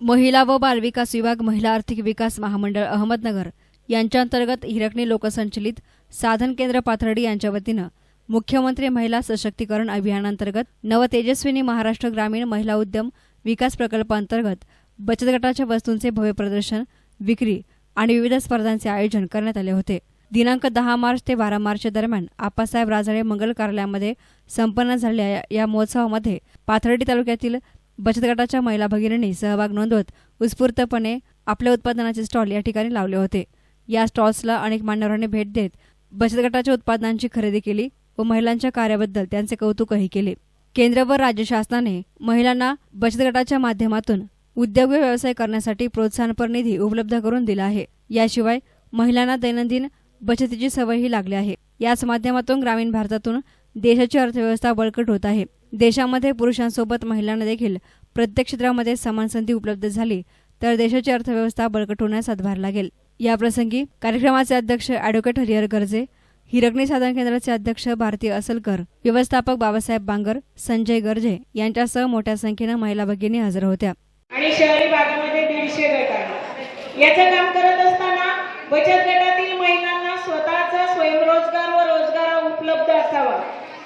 महिला व बालविकास विभाग महिला आर्थिक विकास महामंडळ अहमदनगर यांच्या अंतर्गत हिरकणी लोकसंचलित साधन केंद्र पाथर्डी यांच्या वतीनं मुख्यमंत्री महिला सशक्तीकरण अभियानांतर्गत नवतेजस्विनी महाराष्ट्र ग्रामीण महिला उद्यम विकास प्रकल्पांतर्गत बचत गटाच्या वस्तूंचे भव्य प्रदर्शन विक्री आणि विविध स्पर्धांचे आयोजन करण्यात आले होते. दिनांक दहा मार्च ते बारा मार्च दरम्यान आप्पासाहेब राजळे मंगल कार्यालयामध्ये संपन्न झालेल्या या- या महोत्सवामध्ये पाथर्डी तालुक्यातील बचत गटाच्या महिला भगिनींनी सहभाग नोंदवत उत्स्फूर्तपणे आपल्या उत्पादनाचे स्टॉल या ठिकाणी लावले होते. या स्टॉल्सला अनेक मान्यवरांनी भेट देत बचत गटाच्या उत्पादनांची खरेदी केली व महिलांच्या कार्याबद्दल त्यांचे कौतुकही केले. केंद्र व राज्य शासनाने महिलांना बचत गटाच्या माध्यमातून उद्योग व व्यवसाय करण्यासाठी प्रोत्साहनपर निधी उपलब्ध करून दिला आहे. याशिवाय महिलांना दैनंदिन बचतीची सवयही लागली आहे. याच माध्यमातून ग्रामीण भारतातून देशाची अर्थव्यवस्था बळकट होत आहे. देशामध्ये पुरुषांसोबत महिलांना देखील प्रत्येक क्षेत्रामध्ये समान संधी उपलब्ध झाली तर देशाची अर्थव्यवस्था बळकट होण्यास हातभार लागेल. याप्रसंगी कार्यक्रमाचे अध्यक्ष अॅडव्होकेट हरिहर गर्जे हिरकणी साधन केंद्राचे अध्यक्ष भारती असलकर व्यवस्थापक बाबासाहेब बांगर संजय गर्जे यांच्यासह मोठ्या संख्येनं महिला भगिनी हजर होत्या. आणि शहरी भागामध्ये दीडशे गट आहे याचं काम करत असताना बचत गटातील महिलांना स्वतःचा स्वयंरोजगार व रोजगार उपलब्ध असावा.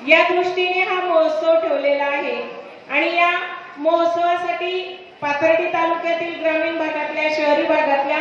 या दृष्टीने हा महोत्सव ठेवलेला आहे. आणि या महोत्सवासाठी पाथर्डी तालुक्यातील ग्रामीण भागातल्या शहरी भागातल्या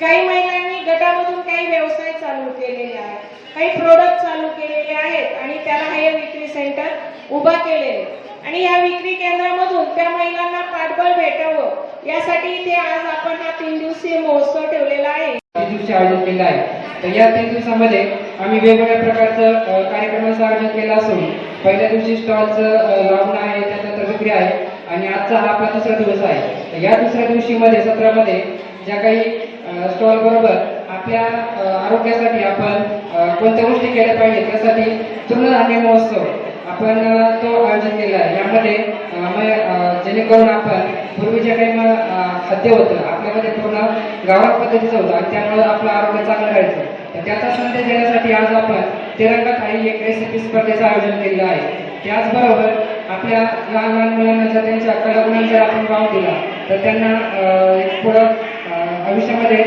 काही महिलांनी गटामधून काही व्यवसाय चालू केलेले आहेत. काही प्रोडक्ट चालू केलेले आहेत आणि त्याला हे विक्री सेंटर उभा केलेले. आणि या विक्री केंद्रामधून त्या महिलांना पाठबळ भेटावं यासाठी इथे आज आपण हा तीन दिवसीय महोत्सव ठेवलेला आहे. तीन दिवशी आयोजन केलं आहे. तर या तीन दिवसामध्ये आम्ही वेगवेगळ्या प्रकारचं कार्यक्रमाचं आयोजन केलं असून पहिल्या दिवशी स्टॉलचं लावणं आहे त्यानंतर विक्री आहे आणि आजचा हा आपला दुसरा दिवस आहे. तर या दुसऱ्या दिवशीमध्ये सत्रामध्ये ज्या काही स्टॉल बरोबर आपल्या आरोग्यासाठी आपण कोणत्या गोष्टी केल्या पाहिजे त्यासाठी तृणधान्य महोत्सव आपण तो आयोजन केला आहे. यामध्ये जेणेकरून आपण पूर्वी जे काही म- खाद्य होतं गावामध्ये पूर्ण गावात पद्धतीचा होता आणि त्यामुळे आपलं आरोग्य चांगलं राहायचं. तर त्याचा संदेश देण्यासाठी आज आपण तिरंगा थाळी एक रेसिपी स्पर्धेचं आयोजन केलेलं आहे. त्याचबरोबर आपल्या लहान लहान मुलांना जर त्यांच्या कलागुणांचा जर आपण वाव दिला तर त्यांना एक पुढं आयुष्यामध्ये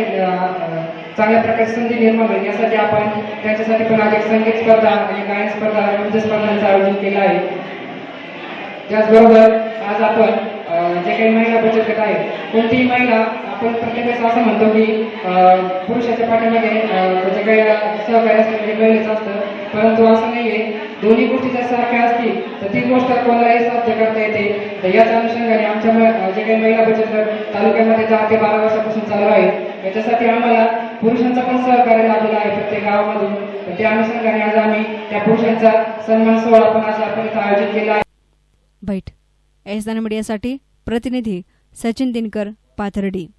चांगल्या प्रकारची संधी निर्माण होईल. यासाठी आपण त्यांच्यासाठी पण आज एक संगीत स्पर्धा आणि गायन स्पर्धा विविध स्पर्धांचं आयोजन केलं आहे. त्याचबरोबर आज आपण जे काही महिला बचत गट आहे कोणतीही महिला आपण प्रत्येक असं म्हणतो की पुरुषाच्या पाठीमागे त्याच्या काही सहकार्य असतं ते असतं. परंतु असं नाहीये. दोन्ही गोष्टी जर सारख्या असतील तर ती गोष्ट कोणालाही साध्य करता येते. तर याच अनुषंगाने आमच्या जे काही महिला बचत गट तालुक्यामध्ये दहा ते बारा वर्षापासून चालू आहे याच्यासाठी आम्हाला पुरुषांचा पण सहकार्य लाभलेला आहे प्रत्येक गावामधून. तर त्या अनुषंगाने आज आम्ही त्या पुरुषांचा सन्मान सोहळा पण आज आपण इथं आयोजित केला आहे. बैठ. एस मीडियासाठी प्रतिनिधी सचिन दिनकर पाथर्डी.